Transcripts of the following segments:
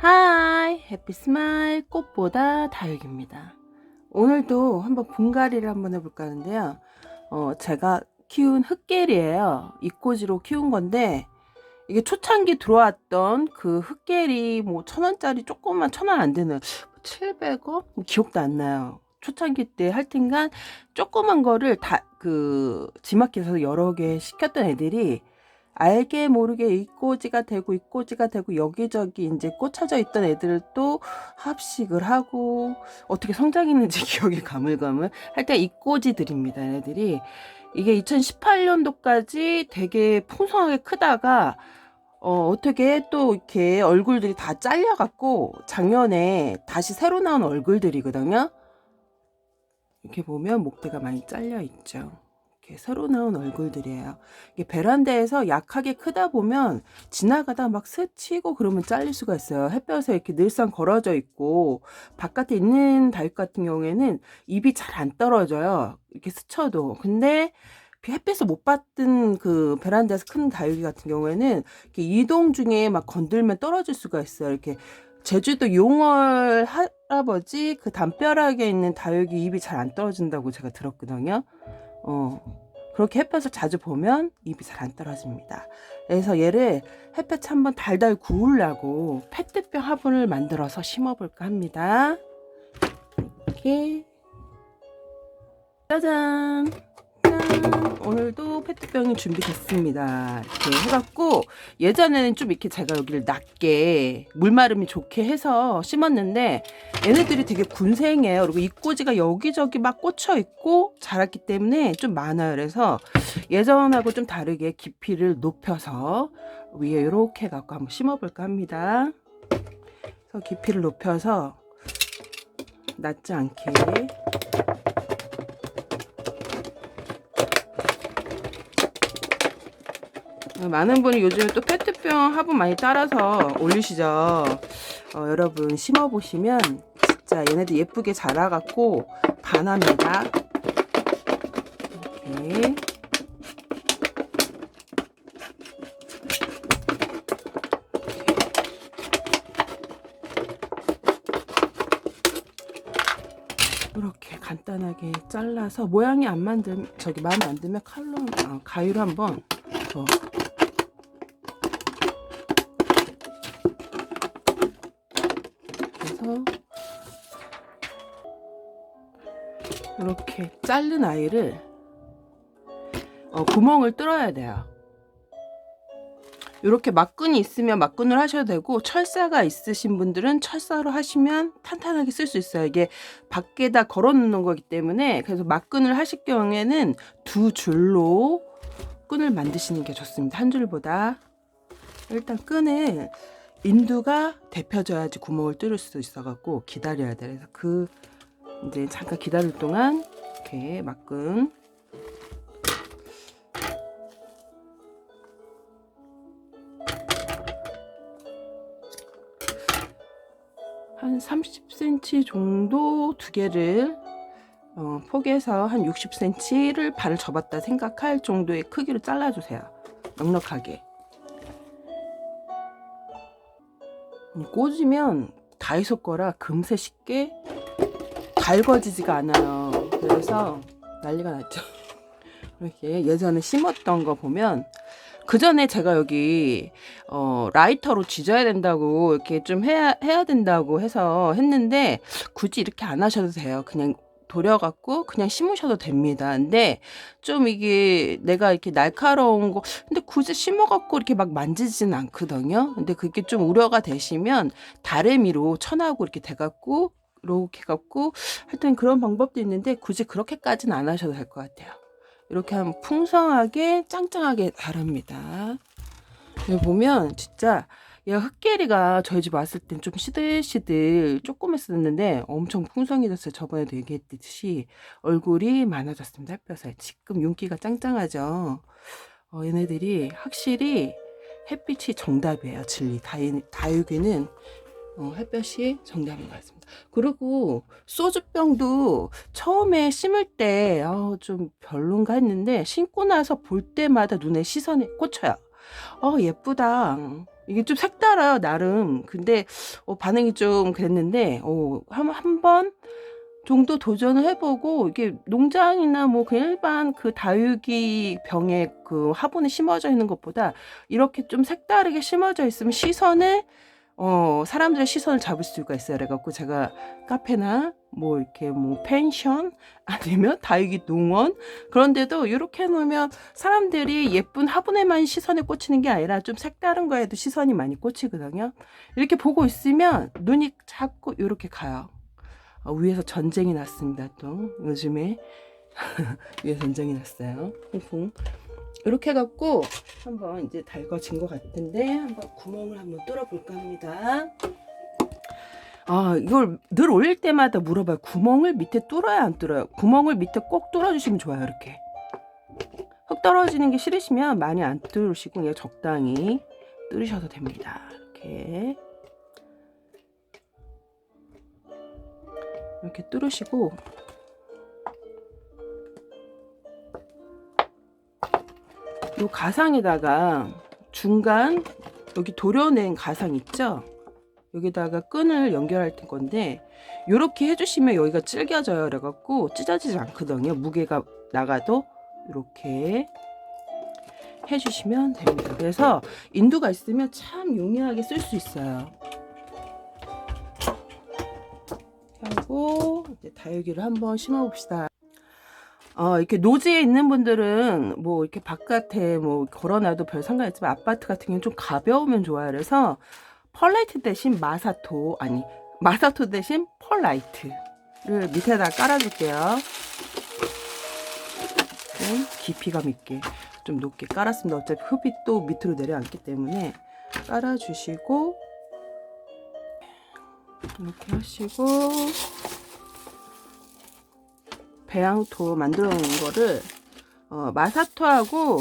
하이 해피 스마일 꽃보다 다육입니다. 오늘도 한번 분갈이를 한번 해볼까 하는데요. 어, 제가 키운 흑계리예요. 이꼬지로 키운 건데 이게 초창기 들어왔던 그 흑계리 뭐 천원짜리 조금만 천 원 안 되는 700원? 기억도 안 나요. 초창기 때 할텐간 조그만 거를 다 그 지마켓에서 여러 개 시켰던 애들이 알게 모르게 이꼬지가 되고 이꼬지가 되고 여기저기 이제 꽂혀져 있던 애들을 또 합식을 하고 어떻게 성장했는지 기억이 가물가물 할 때 이꼬지들입니다. 얘네들이 이게 2018년도까지 되게 풍성하게 크다가 어, 어떻게 또 이렇게 얼굴들이 다 잘려갖고 작년에 다시 새로 나온 얼굴들이거든요. 이렇게 보면 목대가 많이 잘려 있죠. 이렇게 새로 나온 얼굴들이에요. 이게 베란다에서 약하게 크다 보면 지나가다 막 스치고 그러면 잘릴 수가 있어요. 햇볕에 이렇게 늘상 걸어져 있고 바깥에 있는 다육 같은 경우에는 잎이 잘 안 떨어져요. 이렇게 스쳐도. 근데 햇빛을 못 받던 그 베란다에서 큰 다육이 같은 경우에는 이렇게 이동 중에 막 건들면 떨어질 수가 있어요. 이렇게 제주도 용월 할아버지 그 담벼락에 있는 다육이 잎이 잘 안 떨어진다고 제가 들었거든요. 어, 그렇게 햇볕을 자주 보면 잎이 잘 안 떨어집니다. 그래서 얘를 햇볕 한번 달달 구우려고 페트병 화분을 만들어서 심어볼까 합니다. 이렇게 짜잔! 짠! 오늘도 페트병이 준비됐습니다. 이렇게 해갖고 예전에는 좀 이렇게 제가 여기를 낮게 물마름이 좋게 해서 심었는데 얘네들이 되게 군생이에요. 그리고 잎꽂이가 여기저기 막 꽂혀 있고 자랐기 때문에 좀 많아요. 그래서 예전하고 좀 다르게 깊이를 높여서 위에 이렇게 갖고 한번 심어볼까 합니다. 그래서 깊이를 높여서 낮지 않게 많은 분이 요즘에 또 페트병 화분 많이 따라서 올리시죠. 어, 여러분 심어보시면 진짜 얘네들 예쁘게 자라갖고 반합니다. 이렇게. 이렇게 간단하게 잘라서 모양이 안 만들 저기 마음에 안 들면 칼로 아, 가위로 한번 더 그래서 이렇게 자른 아이를 어, 구멍을 뚫어야 돼요. 이렇게 막끈이 있으면 막끈을 하셔도 되고 철사가 있으신 분들은 철사로 하시면 탄탄하게 쓸 수 있어요. 이게 밖에다 걸어 놓는 거기 때문에 그래서 막끈을 하실 경우에는 두 줄로 끈을 만드시는 게 좋습니다. 한 줄보다 일단 끈을 인두가 데펴져야지 구멍을 뚫을 수 있어갖고 기다려야 돼. 그래서 그 이제 잠깐 기다릴 동안 이렇게 막끈 한 30cm 정도 두 개를 어, 포개서 한 60cm를 발을 접었다 생각할 정도의 크기로 잘라주세요. 넉넉하게. 꽂으면 다이소 거라 금세 쉽게 달궈지지가 않아요. 그래서 난리가 났죠. 이렇게 예전에 심었던 거 보면 그 전에 제가 여기 어, 라이터로 지져야 된다고 이렇게 좀 해야 해야 된다고 해서 했는데 굳이 이렇게 안 하셔도 돼요. 그냥 도려갖고 그냥 심으셔도 됩니다. 근데 좀 이게 내가 이렇게 날카로운 거 근데 굳이 심어갖고 이렇게 막 만지지는 않거든요. 근데 그게 좀 우려가 되시면 다래미로 천하고 이렇게 돼갖고 이렇게 갖고 하여튼 그런 방법도 있는데 굳이 그렇게까지는 안 하셔도 될 것 같아요. 이렇게 하면 풍성하게 짱짱하게 자랍니다. 여기 보면 진짜 얘가 흑계리가 저희 집 왔을 땐 좀 시들시들 조그맸었는데 엄청 풍성해졌어요. 저번에도 얘기했듯이 얼굴이 많아졌습니다. 햇볕에 지금 윤기가 짱짱하죠. 어, 얘네들이 확실히 햇빛이 정답이에요. 진리 다유, 다육이는 어, 햇볕이 정답인 것 같습니다. 그리고 소주병도 처음에 심을 때, 어, 좀 별론가 했는데, 심고 나서 볼 때마다 눈에 시선이 꽂혀요. 어, 예쁘다. 이게 좀 색달아요, 나름. 근데 어, 반응이 좀 그랬는데 어, 한, 한 번 정도 도전을 해보고 이게 농장이나 뭐 그냥 일반 그 다육이 병에 그 화분에 심어져 있는 것보다 이렇게 좀 색다르게 심어져 있으면 시선을 어, 사람들의 시선을 잡을 수가 있어요. 그래갖고 제가 카페나 뭐 이렇게 뭐 펜션 아니면 다육이 농원 그런데도 이렇게 해놓으면 사람들이 예쁜 화분에만 시선이 꽂히는 게 아니라 좀 색다른 거에도 시선이 많이 꽂히거든요. 이렇게 보고 있으면 눈이 자꾸 이렇게 가요. 어, 위에서 전쟁이 났습니다. 또 요즘에 위에 전쟁이 났어요. 홍콩. 이렇게 해갖고 한번 이제 달궈진 것 같은데 한번 구멍을 한번 뚫어볼까 합니다. 아 이걸 늘 올릴 때마다 물어봐요. 구멍을 밑에 뚫어야 안 뚫어요? 구멍을 밑에 꼭 뚫어주시면 좋아요. 이렇게 흙 떨어지는 게 싫으시면 많이 안 뚫으시고 그냥 적당히 뚫으셔도 됩니다. 이렇게 이렇게 뚫으시고 요 가상에다가 중간 여기 도려낸 가상 있죠? 여기다가 끈을 연결할 건데 이렇게 해주시면 여기가 질겨져요. 그래갖고 찢어지지 않거든요. 무게가 나가도 이렇게 해주시면 됩니다. 그래서 인두가 있으면 참 용이하게 쓸 수 있어요. 하고 이제 다육이를 한번 심어 봅시다. 어, 이렇게 노지에 있는 분들은 뭐 이렇게 바깥에 뭐 걸어놔도 별 상관없지만 아파트 같은 경우는 좀 가벼우면 좋아요. 그래서 펄라이트 대신 마사토 아니 마사토 대신 펄라이트를 밑에다 깔아줄게요. 좀 깊이감 있게 좀 높게 깔았습니다. 어차피 흡이 또 밑으로 내려앉기 때문에 깔아주시고 이렇게 하시고 배양토 만들어 놓은 거를 어, 마사토하고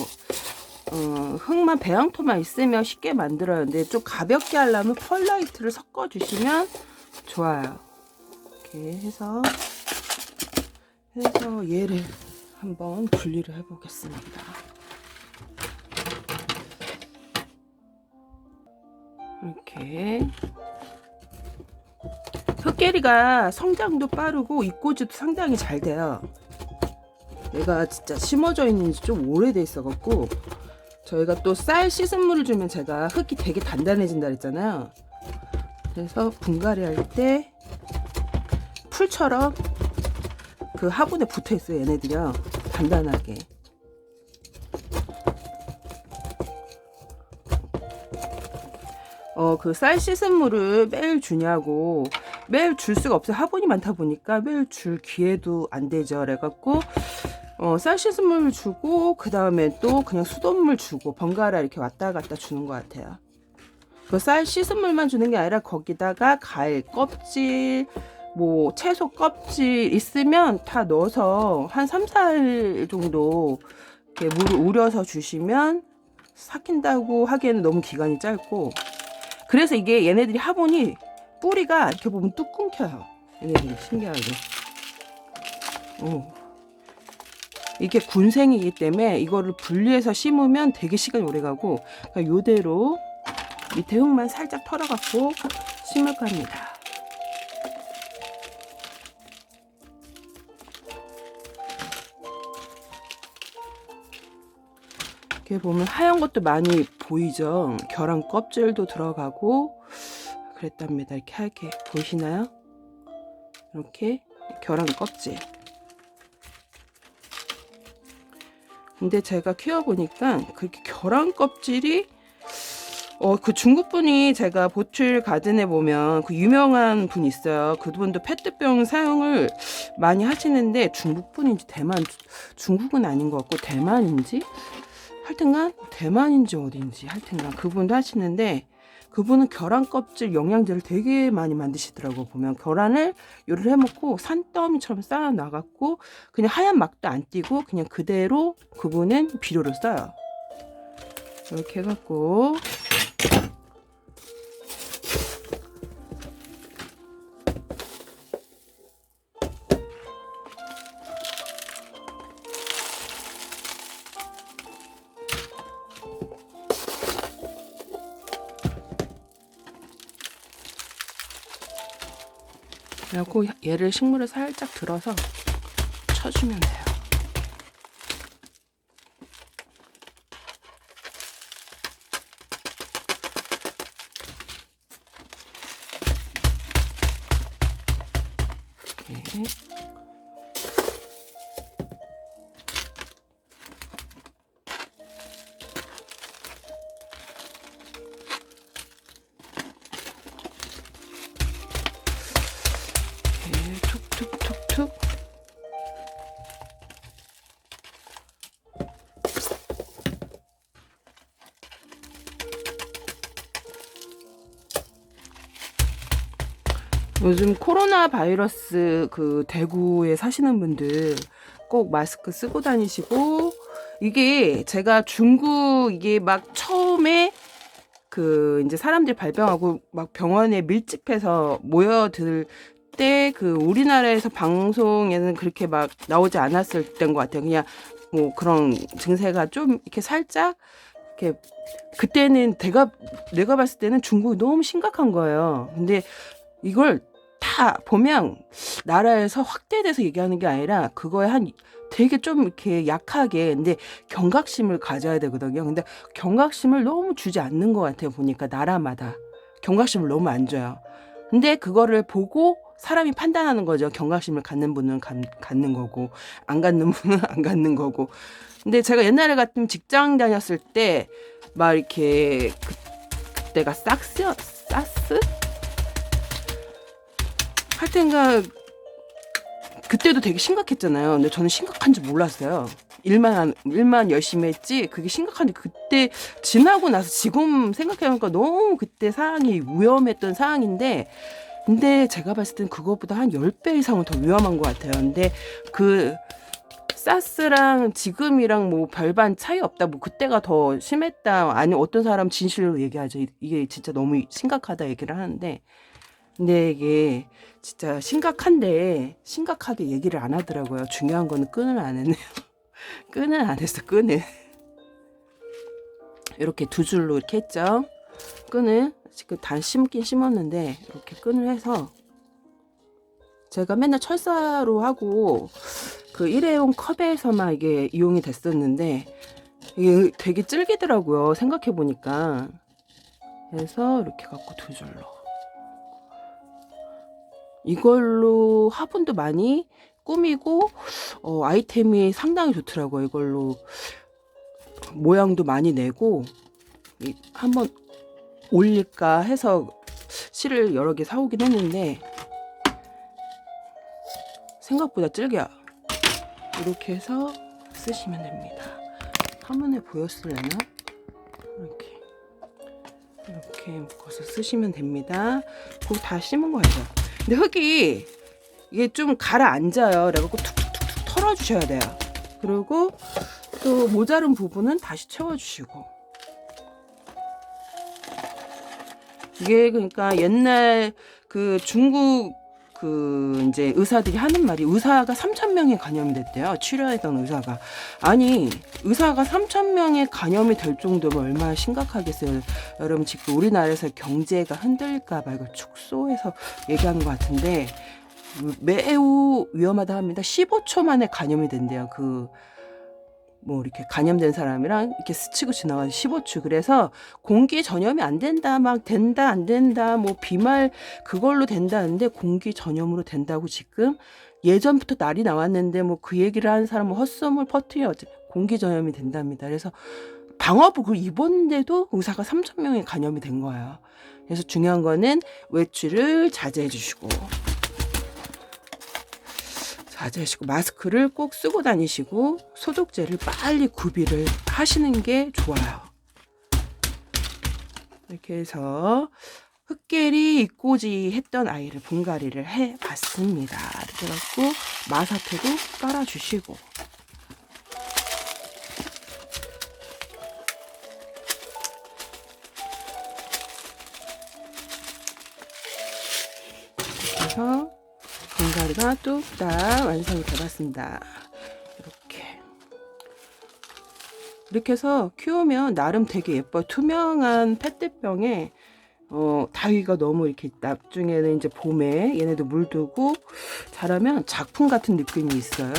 어, 흙만 배양토만 있으면 쉽게 만들어요. 근데 좀 가볍게 하려면 펄라이트를 섞어 주시면 좋아요. 이렇게 해서 해서 얘를 한번 분리를 해 보겠습니다. 이렇게 흑계리가 성장도 빠르고 입꼬지도 상당히 잘 돼요. 얘가 진짜 심어져 있는 지 좀 오래돼 있어갖고 저희가 또 쌀 씻은 물을 주면 제가 흙이 되게 단단해진다 그랬잖아요. 그래서 분갈이 할 때 풀처럼 그 화분에 붙어 있어요. 얘네들이요. 단단하게. 어, 그 쌀 씻은 물을 매일 주냐고 매일 줄 수가 없어요. 화분이 많다 보니까 매일 줄 기회도 안 되죠. 그래갖고 어, 쌀 씻은 물 주고 그 다음에 또 그냥 수돗물 주고 번갈아 이렇게 왔다 갔다 주는 것 같아요. 그 쌀 씻은 물만 주는 게 아니라 거기다가 과일 껍질 뭐 채소 껍질 있으면 다 넣어서 한 3, 4일 정도 이렇게 물을 우려서 주시면 삭힌다고 하기에는 너무 기간이 짧고 그래서 이게 얘네들이 화분이 뿌리가 이렇게 보면 뚝 끊겨요. 얘네들이 신기하게. 어. 이게 군생이기 때문에 이거를 분리해서 심으면 되게 시간이 오래 가고 그러니까 요대로 밑에 흙만 살짝 털어갖고 심을 겁니다. 이렇게 보면 하얀 것도 많이 보이죠. 계란 껍질도 들어가고 그랬답니다. 이렇게 하얗게 보이시나요? 이렇게 계란 껍질. 근데 제가 키워보니까 그렇게 계란 껍질이 어, 그 중국 분이 제가 보틀 가든에 보면 그 유명한 분 있어요. 그분도 페트병 사용을 많이 하시는데 중국 분인지 대만, 중국은 아닌 것 같고 대만인지 하여튼간 대만인지 어딘지 하여튼간 그분도 하시는데 그분은 계란 껍질 영양제를 되게 많이 만드시더라고 보면 계란을 요리를 해먹고 산더미처럼 쌓아 나갔고 그냥 하얀 막도 안 띄고 그냥 그대로 그분은 비료를 써요. 이렇게 해갖고 그리고 얘를 식물에 살짝 들어서 쳐주면 돼요. 이렇게 요즘 코로나 바이러스 그 대구에 사시는 분들 꼭 마스크 쓰고 다니시고 이게 제가 중국 이게 막 처음에 그 이제 사람들이 발병하고 막 병원에 밀집해서 모여들 때 그 우리나라에서 방송에는 그렇게 막 나오지 않았을 때인 것 같아요. 그냥 뭐 그런 증세가 좀 이렇게 살짝 이렇게 그때는 내가 내가 봤을 때는 중국이 너무 심각한 거예요. 근데 이걸 다 보면 나라에서 확대돼서 얘기하는 게 아니라 그거에 한 되게 좀 이렇게 약하게 근데 경각심을 가져야 되거든요. 근데 경각심을 너무 주지 않는 것 같아요. 보니까 나라마다 경각심을 너무 안 줘요. 근데 그거를 보고 사람이 판단하는 거죠. 경각심을 갖는 분은 갖, 갖는 거고 안 갖는 분은 안 갖는 거고. 근데 제가 옛날에 같은 직장 다녔을 때 막 이렇게 그, 그때가 싹스 사스 하여튼가 그때도 되게 심각했잖아요. 근데 저는 심각한 줄 몰랐어요. 일만 한- 일만 열심히 했지 그게 심각한데 그때 지나고 나서 지금 생각해보니까 너무 그때 상황이 위험했던 상황인데 근데 제가 봤을 땐 그거보다 한 10배 이상은 더 위험한 것 같아요. 근데 그 사스랑 지금이랑 뭐 별반 차이 없다. 뭐 그때가 더 심했다. 아니 어떤 사람 진실로 얘기하죠. 이- 이게 진짜 너무 심각하다 얘기를 하는데 근데 이게 진짜 심각한데 심각하게 얘기를 안 하더라고요. 중요한 거는 끈을 안 했네요. 끈을 안 했어. 끈을 이렇게 두 줄로 이렇게 했죠. 끈을 지금 단 심긴 심었는데 이렇게 끈을 해서 제가 맨날 철사로 하고 그 일회용 컵에서만 이게 이용이 됐었는데 이게 되게 질기더라고요. 생각해 보니까 그래서 이렇게 갖고 두 줄로 이걸로 화분도 많이 꾸미고 어, 아이템이 상당히 좋더라고요. 이걸로 모양도 많이 내고 이- 한번 올릴까 해서 실을 여러 개 사오긴 했는데 생각보다 질겨요. 이렇게 해서 쓰시면 됩니다. 화면에 보였을래나? 이렇게 이렇게 묶어서 쓰시면 됩니다. 그거 다 심은 거예요. 근데 흙이 이게 좀 가라앉아요. 그래갖고 툭툭툭툭 털어주셔야 돼요. 그리고 또 모자른 부분은 다시 채워주시고 이게 그러니까 옛날 그 중국 그 이제 의사들이 하는 말이 의사가 3천 명이 감염이 됐대요. 치료했던 의사가 아니 의사가 3천 명의 감염이 될 정도면 얼마나 심각하겠어요. 여러분 지금 우리나라에서 경제가 흔들릴까봐 이걸 축소해서 얘기하는 것 같은데 매우 위험하다 합니다. 15초 만에 감염이 된대요. 그 뭐 이렇게 감염된 사람이랑 이렇게 스치고 지나가서 15초 그래서 공기 전염이 안 된다 막 된다 안 된다 뭐 비말 그걸로 된다는데 공기 전염으로 된다고 지금 예전부터 날이 나왔는데 뭐 그 얘기를 하는 사람은 헛소문 퍼트려 공기 전염이 된답니다. 그래서 방화복을 입었는데도 의사가 3천 명이 감염이 된 거예요. 그래서 중요한 거는 외출을 자제해 주시고 자제하시고 마스크를 꼭 쓰고 다니시고 소독제를 빨리 구비를 하시는 게 좋아요. 이렇게 해서 흑계리 입꼬지 했던 아이를 분갈이를 해 봤습니다. 이렇게 해갖고 마사토도 깔아주시고 뚝딱 완성이 되었습니다. 이렇게 이렇게 해서 키우면 나름 되게 예뻐요. 투명한 페트병에 어, 다위가 너무 이렇게 나중에는 이제 봄에 얘네도 물두고 자라면 작품 같은 느낌이 있어요.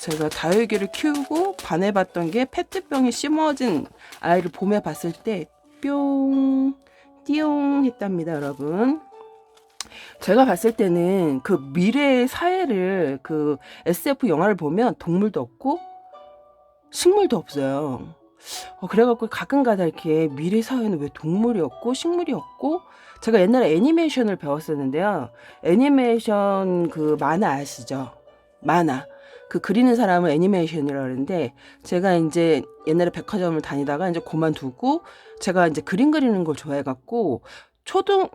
제가 다육이를 키우고 반해봤던 게 페트병에 심어진 아이를 봄에 봤을 때 뿅, 띠용 했답니다, 여러분. 제가 봤을 때는 그 미래의 사회를 그 SF 영화를 보면 동물도 없고 식물도 없어요. 어, 그래갖고 가끔가다 이렇게 미래 사회는 왜 동물이 없고 식물이 없고 제가 옛날에 애니메이션을 배웠었는데요. 애니메이션 그 만화 아시죠? 만화. 그 그리는 사람은 애니메이션이라고 그러는데 제가 이제 옛날에 백화점을 다니다가 이제 그만두고 제가 이제 그림 그리는 걸 좋아해갖고 초등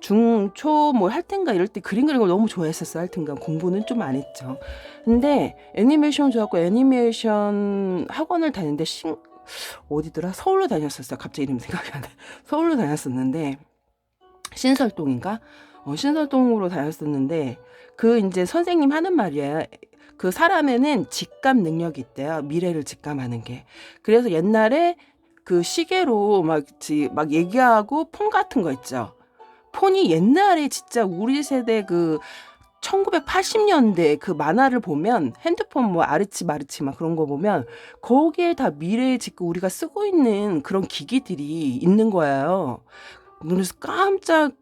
중초 뭐할 땐가 이럴 때 그림 그리는 걸 너무 좋아했었어요. 할 땐가 공부는 좀 안 했죠. 근데 애니메이션 좋아하고 애니메이션 학원을 다녔는데 신 어디더라? 서울로 다녔었어요. 갑자기 이름 생각이 안 나. 서울로 다녔었는데 신설동인가? 어, 신설동으로 다녔었는데 그 이제 선생님 하는 말이에요. 그 사람에는 직감 능력이 있대요. 미래를 직감하는 게. 그래서 옛날에 그 시계로 막, 지, 막 얘기하고 폰 같은 거 있죠. 폰이 옛날에 진짜 우리 세대 그 1980년대 그 만화를 보면 핸드폰 뭐 아르치 마르치 막 그런 거 보면 거기에 다 미래에 지금 우리가 쓰고 있는 그런 기기들이 있는 거예요. 그래서 깜짝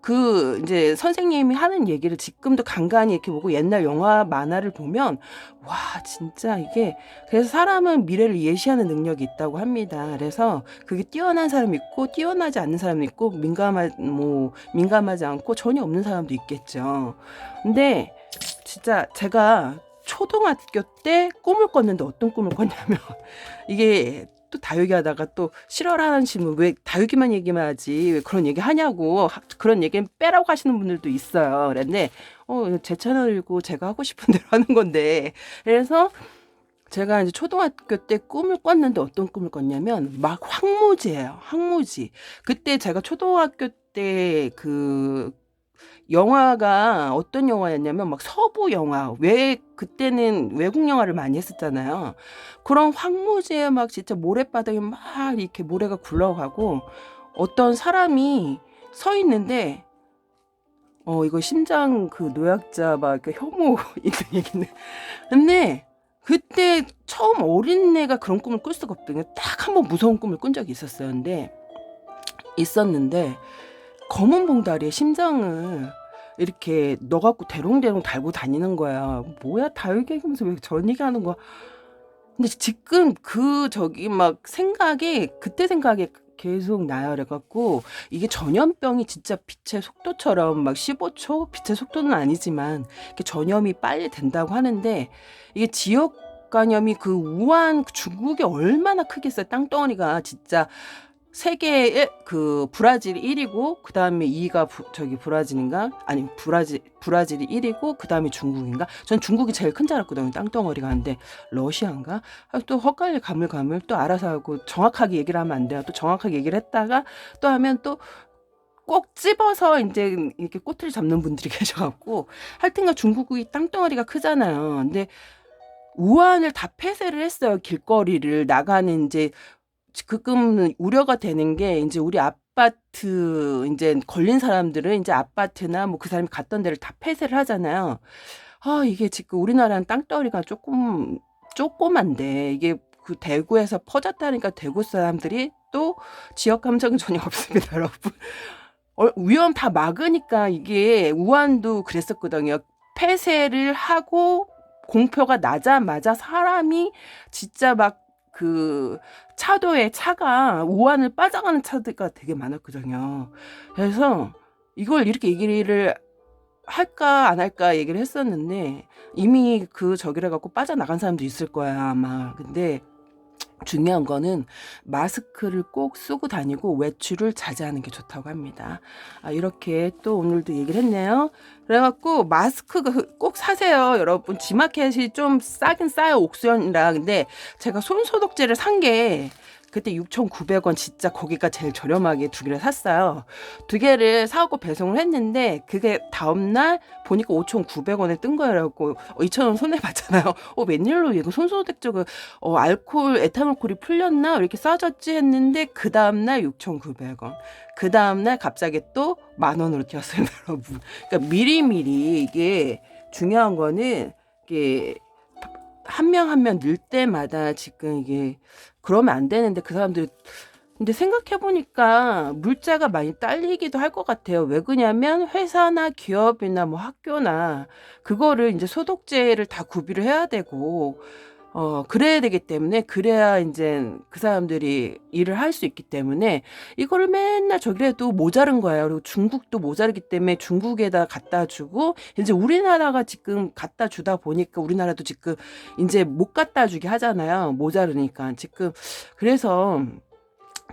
그 이제 선생님이 하는 얘기를 지금도 간간히 이렇게 보고 옛날 영화 만화를 보면 와 진짜 이게 그래서 사람은 미래를 예시하는 능력이 있다고 합니다. 그래서 그게 뛰어난 사람이 있고 뛰어나지 않는 사람이 있고 민감하 뭐 민감하지 않고 전혀 없는 사람도 있겠죠. 근데 진짜 제가 초등학교 때 꿈을 꿨는데 어떤 꿈을 꿨냐면 이게 또 다육이 하다가 또 실화하시면 왜 다육이만 얘기만 하지 왜 그런 얘기 하냐고 하- 그런 얘기는 빼라고 하시는 분들도 있어요. 그랬는데 어, 제 채널이고 제가 하고 싶은 대로 하는 건데 그래서 제가 이제 초등학교 때 꿈을 꿨는데 어떤 꿈을 꿨냐면 막 황무지예요. 황무지. 그때 제가 초등학교 때그 영화가 어떤 영화였냐면 막 서부 영화. 왜 그때는 외국 영화를 많이 했었잖아요. 그런 황무지에 막 진짜 모래바닥에 막 이렇게 모래가 굴러가고 어떤 사람이 서 있는데 어 이거 심장 그 노약자 막 이렇게 혐오 있는 얘기네. 근데 그때 처음 어린애가 그런 꿈을 꿀 수가 없거든요. 딱 한 번 무서운 꿈을 꾼 적이 있었어요. 근데 있었는데 검은 봉다리에 심장을 이렇게 넣어갖고 대롱대롱 달고 다니는 거야. 뭐야 다육이 하면서 왜 저런 얘기 하는 거야. 근데 지금 그 저기 막 생각이 그때 생각이 계속 나요. 그래갖고 이게 전염병이 진짜 빛의 속도처럼 막 15초 빛의 속도는 아니지만 이렇게 전염이 빨리 된다고 하는데 이게 지역 감염이 그 우한 그 중국이 얼마나 크겠어요. 땅덩어리가 진짜 세계의 그 브라질이 1위고 그 다음에 2위가 부, 저기 브라질인가? 아니 브라질 브라질이 1위고 그 다음에 중국인가? 전 중국이 제일 큰 줄 알았거든요 땅덩어리가. 근데 러시아인가? 아, 또 헛갈려 가물가물 또 알아서 하고 정확하게 얘기를 하면 안 돼요. 또 정확하게 얘기를 했다가 또 하면 또 꼭 집어서 이제 이렇게 꼬투리 잡는 분들이 계셔갖고. 하여튼간 중국이 땅덩어리가 크잖아요. 근데 우한을 다 폐쇄를 했어요 길거리를. 나가는 이제 지금 우려가 되는 게 이제 우리 아파트 이제 걸린 사람들은 이제 아파트나 뭐 그 사람이 갔던 데를 다 폐쇄를 하잖아요. 아, 이게 지금 우리나라는 땅덩어리가 조금 조그만데 이게 그 대구에서 퍼졌다니까 대구 사람들이 또 지역 감정은 전혀 없습니다, 여러분. 어, 위험 다 막으니까 이게 우한도 그랬었거든요. 폐쇄를 하고 공표가 나자마자 사람이 진짜 막 그 차도에 차가 우한을 빠져가는 차들가 되게 많았거든요. 그래서 이걸 이렇게 얘기를 할까 안 할까 얘기를 했었는데 이미 그 저기를 갖고 빠져나간 사람도 있을 거야 아마. 근데 중요한 거는 마스크를 꼭 쓰고 다니고 외출을 자제하는 게 좋다고 합니다. 아, 이렇게 또 오늘도 얘기를 했네요. 그래갖고 마스크가 꼭 사세요, 여러분. 지마켓이 좀 싸긴 싸요, 옥수현이라. 근데 제가 손 소독제를 산게 그때 6,900원 진짜 거기가 제일 저렴하게 두 개를 샀어요. 두 개를 사고 배송을 했는데 그게 다음날 보니까 5,900원에 뜬 거라고 어, 2,000원 손해 봤잖아요. 어 웬일로 이거 손소독적으로 어 알코올 에탄올콜이 풀렸나 이렇게 싸졌지 했는데 그 다음날 6,900원. 그 다음날 갑자기 또 만 원으로 뛰었어요, 여러분. 그러니까 미리미리 이게 중요한 거는 이게 한 명 한 명 늘 때마다 지금 이게 그러면 안 되는데 그 사람들 근데 생각해 보니까 물자가 많이 딸리기도 할 것 같아요. 왜 그러냐면 회사나 기업이나 뭐 학교나 그거를 이제 소독제를 다 구비를 해야 되고 어 그래야 되기 때문에 그래야 이제 그 사람들이 일을 할 수 있기 때문에 이거를 맨날 저기라도 모자른 거예요. 그리고 중국도 모자르기 때문에 중국에다 갖다 주고 이제 우리나라가 지금 갖다 주다 보니까 우리나라도 지금 이제 못 갖다 주게 하잖아요. 모자르니까 지금 그래서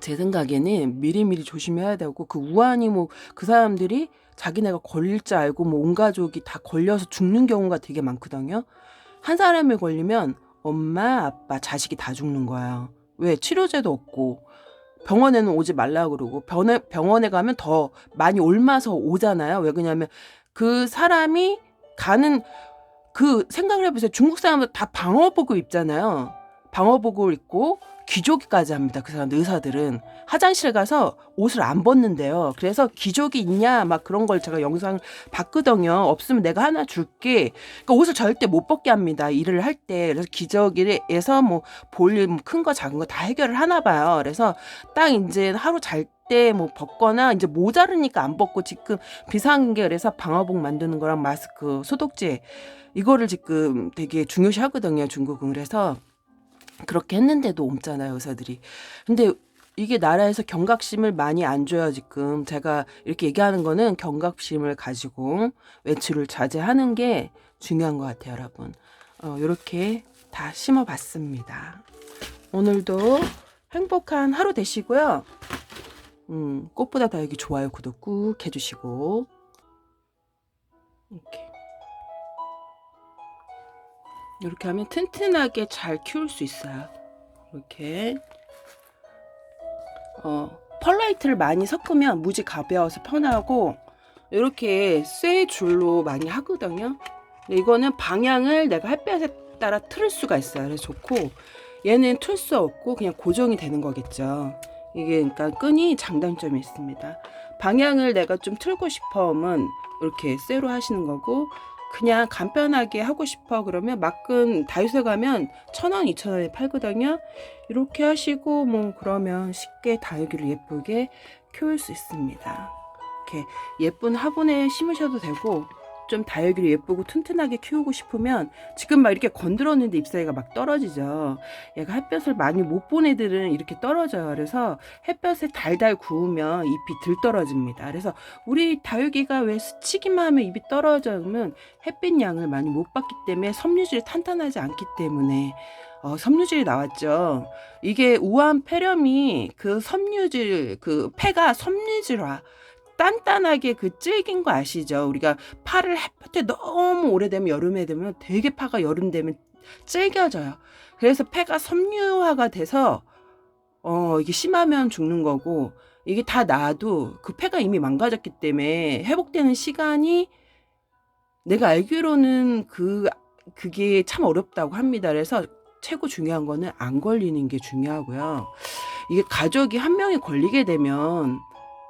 제 생각에는 미리미리 조심해야 되고 그 우한이 뭐 그 사람들이 자기네가 걸릴 줄 알고 뭐 온 가족이 다 걸려서 죽는 경우가 되게 많거든요. 한 사람이 걸리면 엄마, 아빠, 자식이 다 죽는 거예요. 왜? 치료제도 없고 병원에는 오지 말라 그러고 병원에, 병원에 가면 더 많이 옮아서 오잖아요. 왜 그러냐면 그 사람이 가는 그 생각을 해보세요. 중국 사람들 다 방어복을 입잖아요. 방어복을 입고 기저귀까지 합니다. 그 사람들 의사들은 화장실 가서 옷을 안 벗는데요. 그래서 기저귀 있냐 막 그런 걸 제가 영상 봤거든요. 없으면 내가 하나 줄게. 그러니까 옷을 절대 못 벗게 합니다. 일을 할 때. 그래서 기저귀에서 뭐 볼륨 큰거 작은 거 다 해결을 하나 봐요. 그래서 딱 이제 하루 잘 때 뭐 벗거나 이제 모자르니까 안 벗고 지금 비상계 그래서 방어복 만드는 거랑 마스크 소독제 이거를 지금 되게 중요시 하거든요. 중국은 그래서 그렇게 했는데도 옮잖아요, 의사들이. 근데 이게 나라에서 경각심을 많이 안 줘요, 지금. 제가 이렇게 얘기하는 거는 경각심을 가지고 외출을 자제하는 게 중요한 것 같아요, 여러분. 어, 이렇게 다 심어 봤습니다. 오늘도 행복한 하루 되시고요. 음, 꽃보다 다육이 좋아요, 구독 꾹 해주시고. 이렇게. 이렇게 하면 튼튼하게 잘 키울 수 있어요. 이렇게 어, 펄라이트를 많이 섞으면 무지 가벼워서 편하고 이렇게 쇠 줄로 많이 하거든요. 이거는 방향을 내가 햇볕에 따라 틀을 수가 있어요. 그래서 좋고 얘는 틀 수 없고 그냥 고정이 되는 거겠죠. 이게 그러니까 끈이 장단점이 있습니다. 방향을 내가 좀 틀고 싶어 하면 이렇게 쇠로 하시는 거고 그냥 간편하게 하고 싶어 그러면 막근 다이소에 가면 천 원, 이천 원에 팔거든요. 이렇게 하시고 뭐 그러면 쉽게 다육이를 예쁘게 키울 수 있습니다. 이렇게 예쁜 화분에 심으셔도 되고 좀 다육이를 예쁘고 튼튼하게 키우고 싶으면 지금 막 이렇게 건드렸는데 잎사귀가 막 떨어지죠. 얘가 햇볕을 많이 못 본 애들은 이렇게 떨어져요. 그래서 햇볕에 달달 구우면 잎이 들 떨어집니다. 그래서 우리 다육이가 왜 스치기만 하면 잎이 떨어지면 햇빛 양을 많이 못 받기 때문에 섬유질이 탄탄하지 않기 때문에 어, 섬유질이 나왔죠. 이게 우한 폐렴이 그 섬유질 그 폐가 섬유질화 단단하게 그 질긴 거 아시죠? 우리가 파를 햇볕에 너무 오래되면 여름에 되면 되게 파가 여름 되면 질겨져요. 그래서 폐가 섬유화가 돼서 어 이게 심하면 죽는 거고 이게 다 나도 그 폐가 이미 망가졌기 때문에 회복되는 시간이 내가 알기로는 그 그게 참 어렵다고 합니다. 그래서 최고 중요한 거는 안 걸리는 게 중요하고요. 이게 가족이 한 명이 걸리게 되면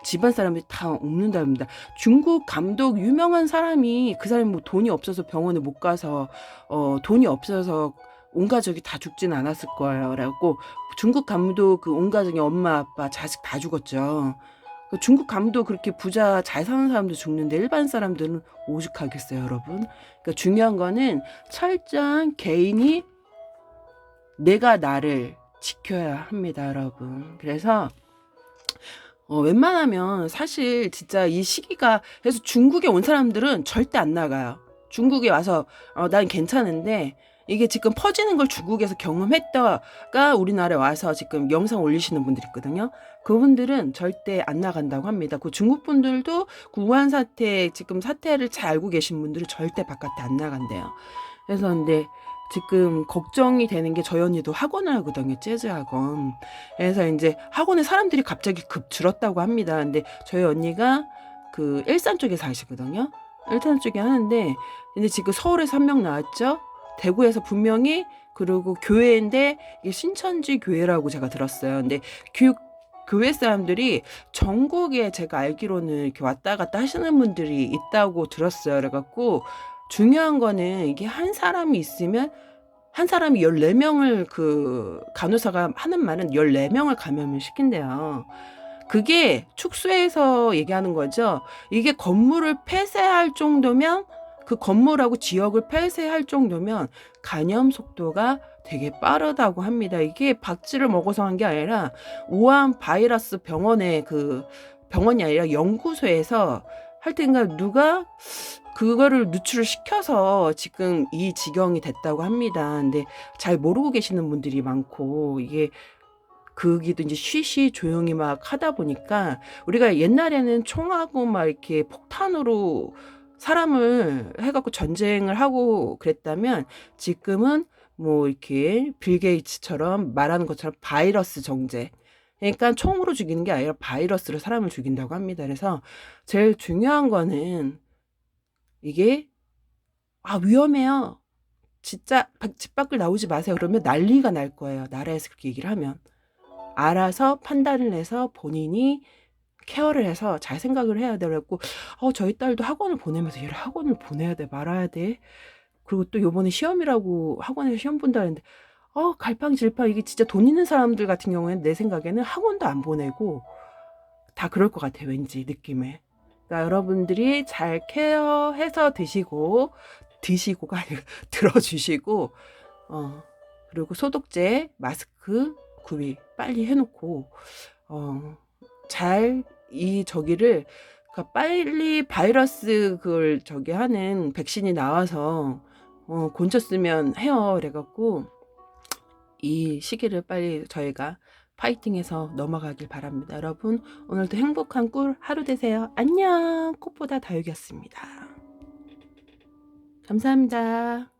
집안 사람들이 다 옮는답니다. 중국 감독 유명한 사람이 그 사람이 뭐 돈이 없어서 병원에 못 가서 어 돈이 없어서 온 가족이 다 죽진 않았을 거예요. 그래갖고 중국 감독 그 온 가족이 엄마 아빠 자식 다 죽었죠. 그 중국 감독 그렇게 부자 잘 사는 사람도 죽는데 일반 사람들은 오죽하겠어요, 여러분. 그러니까 중요한 거는 철저한 개인이 내가 나를 지켜야 합니다, 여러분. 그래서 어, 웬만하면 사실 진짜 이 시기가 그래서 중국에 온 사람들은 절대 안 나가요. 중국에 와서 어, 난 괜찮은데 이게 지금 퍼지는 걸 중국에서 경험했다가 우리나라에 와서 지금 영상 올리시는 분들 있거든요. 그분들은 절대 안 나간다고 합니다. 그 중국 분들도 그 우한 사태 지금 사태를 잘 알고 계신 분들은 절대 바깥에 안 나간대요. 그래서 근데 지금 걱정이 되는 게 저희 언니도 학원을 하거든요. 재즈 학원. 그래서 이제 학원에 사람들이 갑자기 급 줄었다고 합니다. 근데 저희 언니가 그 일산 쪽에 사시거든요. 일산 쪽에 하는데 근데 지금 서울에서 한 명 나왔죠. 대구에서 분명히 그리고 교회인데 이게 신천지 교회라고 제가 들었어요. 근데 교육 교회 사람들이 전국에 제가 알기로는 이렇게 왔다 갔다 하시는 분들이 있다고 들었어요. 그래갖고 중요한 거는 이게 한 사람이 있으면 한 사람이 14명을 그 간호사가 하는 말은 14명을 감염을 시킨대요. 그게 축소해서 얘기하는 거죠. 이게 건물을 폐쇄할 정도면 그 건물하고 지역을 폐쇄할 정도면 감염 속도가 되게 빠르다고 합니다. 이게 박쥐를 먹어서 한 게 아니라 우한 바이러스 병원의 그 병원이 아니라 연구소에서 할 때인가 누가 그거를 누출을 시켜서 지금 이 지경이 됐다고 합니다. 근데 잘 모르고 계시는 분들이 많고 이게 그기도 이제 쉬쉬 조용히 막 하다 보니까 우리가 옛날에는 총하고 막 이렇게 폭탄으로 사람을 해갖고 전쟁을 하고 그랬다면 지금은 뭐 이렇게 빌 게이츠처럼 말하는 것처럼 바이러스 정제. 그러니까 총으로 죽이는 게 아니라 바이러스로 사람을 죽인다고 합니다. 그래서 제일 중요한 거는 이게 아 위험해요. 진짜 밖- 집 밖을 나오지 마세요. 그러면 난리가 날 거예요. 나라에서 그렇게 얘기를 하면 알아서 판단을 해서 본인이 케어를 해서 잘 생각을 해야 되고 어 저희 딸도 학원을 보내면서 얘를 학원을 보내야 돼 말아야 돼 그리고 또 요번에 시험이라고 학원에서 시험 본다는데 어 갈팡질팡 이게 진짜 돈 있는 사람들 같은 경우에는 내 생각에는 학원도 안 보내고 다 그럴 것 같아 왠지 느낌에 그러니까 여러분들이 잘 케어해서 드시고 드시고가 아니라 들어주시고 어 그리고 소독제 마스크 구비 빨리 해놓고 어 잘 이 저기를 그러니까 빨리 바이러스 그걸 저기 하는 백신이 나와서 어 곤쳤으면 해요. 그래갖고 이 시기를 빨리 저희가 파이팅해서 넘어가길 바랍니다. 여러분 오늘도 행복한 꿀 하루 되세요. 안녕 꽃보다 다육이었습니다. 감사합니다.